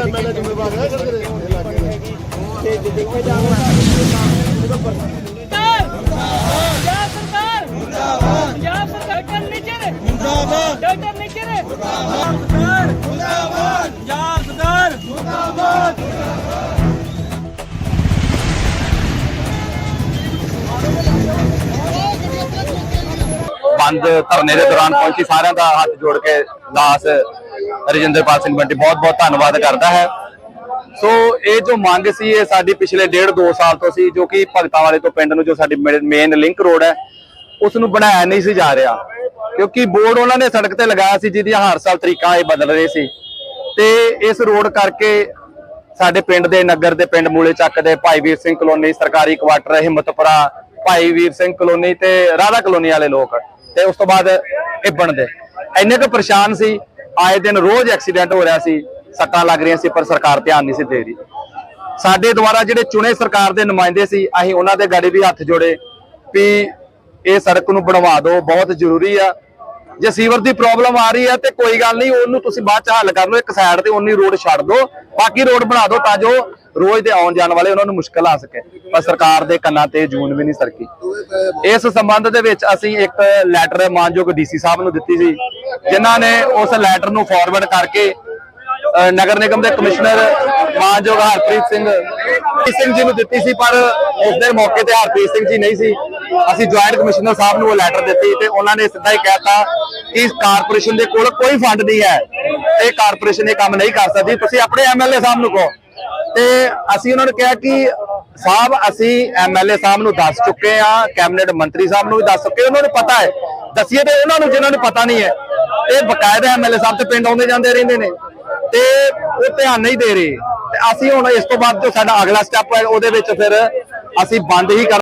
ਪੰਜਾਬ ਸਰਕਾਰ ਮੁਰਦਾਬਾਦ ਪੰਜਾਬ ਸਰਕਾਰ ਡਾਕਟਰ ਨਿਚਰ ਮੁਰਦਾਬਾਦ ਡਾਕਟਰ ਨਿਚਰ ਮੁਰਦਾਬਾਦ ਸਰਕਾਰ ਮੁਰਦਾਬਾਦ ਪੰਜਾਬ ਸਰਕਾਰ ਬੰਦ ਧਰਨੇ ਦੇ ਦੌਰਾਨ ਪਹੁੰਚੀ ਸਾਰਿਆਂ ਦਾ ਹੱਥ ਜੋੜ ਕੇ ਦਾਸ ਰਜਿੰਦਰਪਾਲ ਸਿੰਘ ਬੰਟੀ, ਬਹੁਤ ਬਹੁਤ ਧੰਨਵਾਦ ਕਰਦਾ ਹੈ। ਸੋ ਇਹ ਜੋ ਮੰਗ ਸੀ, ਇਹ ਸਾਡੀ ਪਿਛਲੇ ਡੇਢ ਦੋ ਸਾਲ ਤੋਂ ਸੀ, ਜੋ ਕਿ ਭਗਤਾਂ ਵਾਲੇ ਤੋਂ ਪਿੰਡ ਨੂੰ ਜੋ ਸਾਡੀ ਮੇਨ ਲਿੰਕ ਰੋਡ ਹੈ, ਉਸ ਨੂੰ ਬਣਾਇਆ ਨਹੀਂ ਸੀ ਜਾ ਰਿਹਾ। ਕਿਉਂਕਿ ਬੋਰਡ ਉਹਨਾਂ ਨੇ ਸੜਕ ਤੇ ਲਗਾਇਆ ਸੀ, ਜਿਹਦੀਆਂ ਹਰ ਸਾਲ ਤਰੀਕਾ ਇਹ ਬਦਲ ਰਹੇ ਸੀ। ਤੇ ਇਸ ਰੋਡ ਕਰਕੇ ਸਾਡੇ ਪਿੰਡ ਦੇ, ਨਗਰ ਦੇ ਪਿੰਡ ਮੂਲੇ ਚੱਕ ਦੇ ਭਾਈ ਵੀਰ ਸਿੰਘ ਕਲੋਨੀ, ਸਰਕਾਰੀ ਕੁਆਟਰ ਹਿੰਮਤਪੁਰਾ, ਭਾਈ ਵੀਰ ਸਿੰਘ ਕਲੋਨੀ ਤੇ ਰਾਧਾ ਕਲੋਨੀ ਵਾਲੇ ਲੋਕ। ਤੇ ਉਸ ਤੋਂ ਬਾਅਦ ਇਬਣ ਦੇ ਇੰਨੇ ਕੁ ਪਰੇਸ਼ਾਨ ਸੀ ਆਏ ਦਿਨ ਰੋਜ਼ ਐਕਸੀਡੈਂਟ ਹੋ ਰਿਹਾ ਸੀ। ਸੱਟਾਂ ਲੱਗ ਰਹੀਆਂ ਸੀ, ਪਰ ਸਰਕਾਰ ਧਿਆਨ ਨਹੀਂ ਸੀ ਦੇ ਰਹੀ। ਸਾਡੇ ਦੁਆਰਾ ਜਿਹੜੇ ਚੁਣੇ ਸਰਕਾਰ ਦੇ ਨੁਮਾਇੰਦੇ ਸੀ, ਅਸੀਂ ਉਹਨਾਂ ਦੇ ਗਾੜੀ ਵੀ ਹੱਥ ਜੋੜੇ ਵੀ ਇਹ ਸੜਕ ਨੂੰ ਬਣਵਾ ਦਿਓ, ਬਹੁਤ ਜ਼ਰੂਰੀ ਆ। ਜੇ ਸੀਵਰ ਦੀ ਪ੍ਰੋਬਲਮ ਆ ਰਹੀ ਹੈ ਤੇ ਕੋਈ ਗੱਲ ਨਹੀਂ, ਉਹਨੂੰ ਤੁਸੀਂ ਬਾਅਦ ਚ ਹੱਲ ਕਰ ਲਓ, ਇੱਕ ਸਾਈਡ ਤੇ ਉਨੀ ਰੋਡ ਛੱਡ ਦਿਓ, ਬਾਕੀ ਰੋਡ ਬਣਾ ਦਿਓ ਤਾਂ ਜੋ ਰੋਜ਼ ਦੇ ਆਉਣ ਜਾਣ ਵਾਲੇ ਉਹਨਾਂ ਨੂੰ ਮੁਸ਼ਕਲ ਆ ਸਕੇ। ਪਰ ਸਰਕਾਰ ਦੇ ਕੰਨਾਂ ਤੇ ਜੂਨ ਵੀ ਨਹੀਂ ਸਰਕੀ। ਇਸ ਸੰਬੰਧ ਦੇ ਵਿੱਚ ਅਸੀਂ ਇੱਕ ਲੈਟਰ ਮਾਨਯੋਗ ਡੀਸੀ ਸਾਹਿਬ ਨੂੰ ਦਿੱਤੀ ਸੀ, ਜਿਨ੍ਹਾਂ ਨੇ ਉਸ ਲੈਟਰ ਨੂੰ ਫਾਰਵਰਡ ਕਰਕੇ ਨਗਰ ਨਿਗਮ ਦੇ ਕਮਿਸ਼ਨਰ ਮਾਨਯੋਗ ਹਰਪ੍ਰੀਤ ਸਿੰਘ ਸਿੰਘ ਜੀ ਨੂੰ ਦਿੱਤੀ ਸੀ, ਪਰ ਉਸ ਦੇ ਮੌਕੇ ਤੇ ਹਰਪ੍ਰੀਤ ਸਿੰਘ ਜੀ ਨਹੀਂ ਸੀ। ਅਸੀਂ ਜੁਆਇੰਟ ਕਮਿਸ਼ਨਰ ਸਾਹਿਬ ਨੂੰ ਉਹ ਲੈਟਰ ਦਿੱਤੀ ਤੇ ਉਹਨਾਂ ਨੇ ਸਿੱਧਾ ਹੀ ਕਹਿਤਾ ਕਿ ਕਾਰਪੋਰੇਸ਼ਨ ਦੇ ਕੋਲ ਕੋਈ ਫੰਡ ਨਹੀਂ ਹੈ। ਇਹ ਕਾਰਪੋਰੇਸ਼ਨ ਇਹ ਕੰਮ ਨਹੀਂ ਕਰ ਸਕਦੀ। ਤੁਸੀਂ ਆਪਣੇ ਐਮਐਲਏ ਸਾਹਿਬ ਨੂੰ ਕਹੋ। ਤੇ ਅਸੀਂ ਉਹਨਾਂ ਨੂੰ ਕਿਹਾ ਕਿ ਸਾਹਿਬ, ਅਸੀਂ ਐਮਐਲਏ ਸਾਹਿਬ ਨੂੰ ਦੱਸ ਚੁੱਕੇ ਆ ਕੈਬਨਿਟ ਮੰਤਰੀ ਸਾਹਿਬ ਨੂੰ ਵੀ ਦੱਸ ਚੁੱਕੇ ਉਹਨਾਂ ਨੂੰ ਪਤਾ ਹੈ। ਦੱਸੀਏ ਤੇ ਉਹਨਾਂ ਨੂੰ, ਜਿਨ੍ਹਾਂ ਨੂੰ ਪਤਾ ਨਹੀਂ ਹੈ। ਇਹ ਬਕਾਇਦਾ ਐਮਐਲਏ ਸਾਹਿਬ ਤੇ ਪਿੰਡ ਆਉਂਦੇ ਜਾਂਦੇ ਰਹਿੰਦੇ ਨੇ। ਤੇ ਉਹ ਧਿਆਨ ਨਹੀਂ ਦੇ ਰਹੇ। ਤੇ ਅਸੀਂ ਹੁਣ ਇਸ ਤੋਂ ਬਾਅਦ ਜੋ ਸਾਡਾ ਅਗਲਾ ਸਟੈਪ ਹੈ, ਉਹਦੇ ਵਿੱਚ ਫਿਰ ਅਸੀਂ ਬੰਦ ਹੀ ਕਰ